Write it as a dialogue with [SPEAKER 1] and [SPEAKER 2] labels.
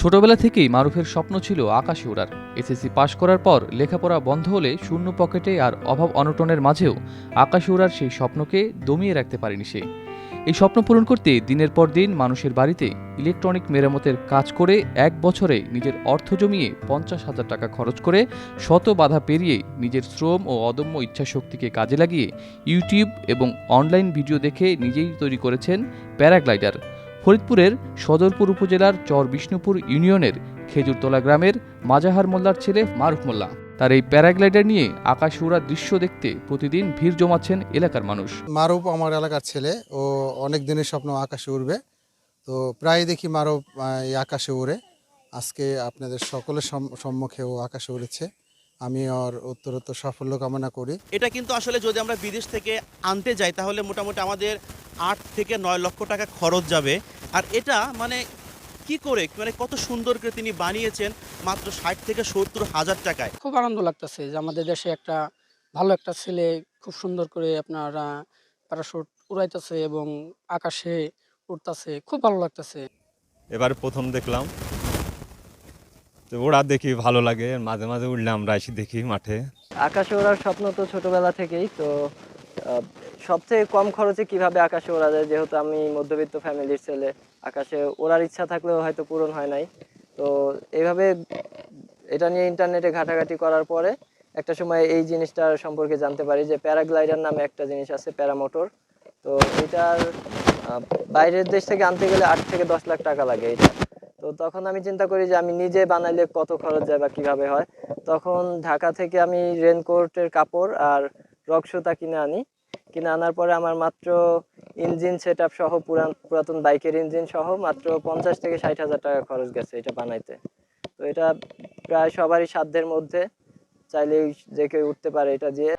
[SPEAKER 1] ছোটবেলা থেকেই মারুফের স্বপ্ন ছিল আকাশে ওড়ার এসএসসি পাশ করার পর লেখাপড়া বন্ধ হলে শূন্য পকেটে আর অভাব অনটনের মাঝেও আকাশে ওড়ার সেই স্বপ্নকে দমিয়ে রাখতে পারেনি সে। এই স্বপ্ন পূরণ করতে দিনের পর দিন মানুষের বাড়িতে ইলেকট্রনিক মেরামতের কাজ করে এক বছরে নিজের অর্থ জমিয়ে পঞ্চাশ হাজার টাকা খরচ করে শত বাধা পেরিয়ে নিজের শ্রম ও অদম্য ইচ্ছাশক্তিকে কাজে লাগিয়ে ইউটিউব এবং অনলাইন ভিডিও দেখে নিজেই তৈরি করেছেন প্যারাগ্লাইডার। ফরিদপুরের সদরপুর উপজেলার চর বিষ্ণুপুর ইউনিয়নের খেজুরতলা গ্রামের মাজাহার মোল্লার ছেলে মারুফ মোল্লা। তার এই প্যারাগ্লাইডার নিয়ে আকাশ উড়ার দৃশ্য দেখতে প্রতিদিন ভিড় জমাচ্ছেন এলাকার মানুষ।
[SPEAKER 2] মারুপ আমার এলাকার ছেলে। ও অনেক দিনের স্বপ্ন আকাশে উড়বে। তো প্রায় দেখি আহ, এই আকাশে উড়ে। আজকে আপনাদের সকলের সম- সম্মুখে ও আকাশে উড়েছে। আমি ওর উত্তরোত্তর সাফল্য কামনা করি।
[SPEAKER 3] এটা কিন্তু আসলে যদি আমরা বিদেশ থেকে আনতে যাই তাহলে মোটামুটি আমাদের আট থেকে নয় লক্ষ টাকা খরচ যাবে। আর এটা মানে কি করে? মানে কত সুন্দর করে তিনি বানিয়েছেন মাত্র ষাট থেকে সত্তর হাজার টাকায়।
[SPEAKER 4] খুব আনন্দ লাগতেছে যে আমাদের দেশে একটা ভালো একটা ছেলে খুব সুন্দর করে আপনার প্যারাশুট উড়াইতেছে এবং আকাশে উঠতেছে খুব ভালো লাগতেছে।
[SPEAKER 5] এবার প্রথম দেখলাম তো ওরা দেখি ভালো লাগে। মাঝে মাঝে উঠলে আমরা এসে দেখি মাঠে।
[SPEAKER 6] আকাশে ওড়ার স্বপ্ন তো ছোটবেলা থেকেই তো সবচেয়ে কম খরচে কীভাবে আকাশে ওড়া যায়? যেহেতু আমি মধ্যবিত্ত ফ্যামিলির ছেলে, আকাশে ওড়ার ইচ্ছা থাকলেও হয়তো পূরণ হয় নাই। তো এইভাবে এটা নিয়ে ইন্টারনেটে ঘাটাঘাটি করার পরে একটা সময় এই জিনিসটার সম্পর্কে জানতে পারি যে প্যারাগ্লাইডার নামে একটা জিনিস আছে, প্যারামোটর। তো এটার বাইরের দেশ থেকে আনতে গেলে আট থেকে দশ লাখ টাকা লাগে এটা। তো তখন আমি চিন্তা করি যে আমি নিজে বানাইলে কত খরচ যায় বা কীভাবে হয়? তখন ঢাকা থেকে আমি রেনকোটের কাপড় আর রক সুতা কিনে আনি। কিনে আনার পরে আমার মাত্র ইঞ্জিন সেট আপ সহ পুরান পুরাতন বাইকের ইঞ্জিন সহ মাত্র পঞ্চাশ থেকে ষাট হাজার টাকা খরচ গেছে এটা বানাইতে। তো এটা প্রায় সবারই সাধ্যের মধ্যে। চাইলেই যে কেউ উঠতে পারে এটা দিয়ে।